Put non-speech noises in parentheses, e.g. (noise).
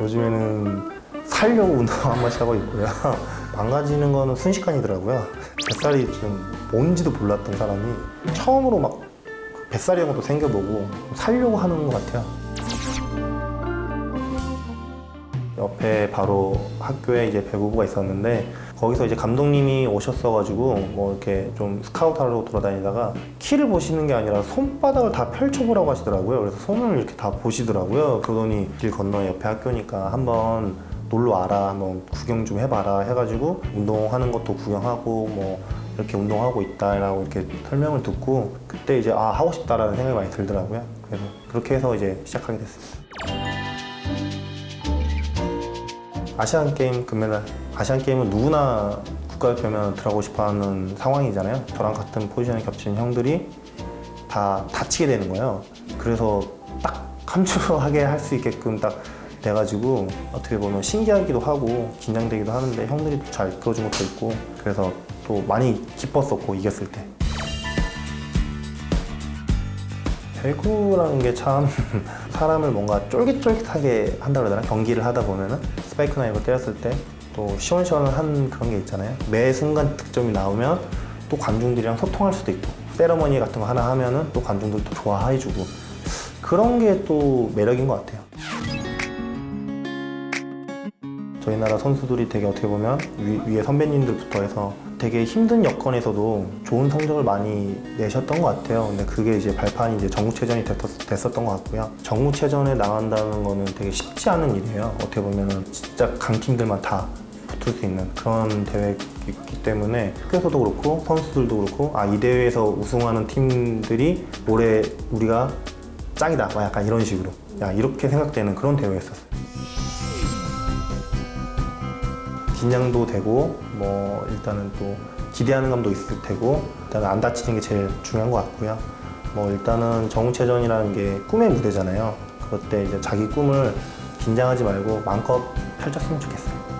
요즘에는 살려고 운동 한 번씩 하고 있고요. (laughs) 망가지는 거는 순식간이더라고요. 뱃살이 좀 뭔지도 몰랐던 사람이 처음으로 막 뱃살이 한 것도 생겨보고 살려고 하는 것 같아요. 옆에 바로 학교에 이제 배구부가 있었는데 거기서 이제 감독님이 오셨어가지고 뭐 이렇게 좀 스카우트하러 돌아다니다가 키를 보시는 게 아니라 손바닥을 다 펼쳐보라고 하시더라고요. 그래서 손을 이렇게 다 보시더라고요. 그러더니 길 건너 옆에 학교니까 한번 놀러 와라, 한번 구경 좀 해봐라 해가지고 운동하는 것도 구경하고 뭐 이렇게 운동하고 있다라고 이렇게 설명을 듣고 그때 이제 아 하고 싶다라는 생각이 많이 들더라고요. 그래서 그렇게 해서 이제 시작하게 됐습니다. 아시안 게임 금메달 아시안 게임은 누구나 국가대표면 들어가고 싶어하는 상황이잖아요. 저랑 같은 포지션에 겹치는 형들이 다 다치게 되는 거예요. 그래서 딱 함축하게 할 수 있게끔 딱 돼가지고 어떻게 보면 신기하기도 하고 긴장되기도 하는데 형들이 또잘 이끌어준 것도 있고 그래서 또 많이 기뻤었고 이겼을 때. 배구라는 게 참 (laughs) 사람을 뭔가 쫄깃쫄깃하게 한다 그러잖아 경기를 하다 보면은 스파이크 나 이거 때렸을 때 또 시원시원한 그런 게 있잖아요 매 순간 득점이 나오면 또 관중들이랑 소통할 수도 있고 세러머니 같은 거 하나 하면은 또 관중들도 좋아해주고 그런 게 또 매력인 것 같아요 저희 나라 선수들이 되게 어떻게 보면 위, 에 선배님들부터 해서 되게 힘든 여건에서도 좋은 성적을 많이 내셨던 것 같아요. 근데 그게 이제 발판이 이제 전국체전이 됐었, 던것 같고요. 전국체전에 나간다는 거는 되게 쉽지 않은 일이에요. 어떻게 보면은 진짜 강팀들만 다 붙을 수 있는 그런 대회이기 때문에 학교에서도 그렇고 선수들도 그렇고 아 이 대회에서 우승하는 팀들이 올해 우리가 짱이다. 막 약간 이런 식으로 야 이렇게 생각되는 그런 대회였었어요. 긴장도 되고 뭐 일단은 또 기대하는 감도 있을 테고 일단은 안 다치는 게 제일 중요한 것 같고요. 뭐 일단은 정우체전이라는 게 꿈의 무대잖아요. 그럴 때 이제 자기 꿈을 긴장하지 말고 마음껏 펼쳤으면 좋겠어요.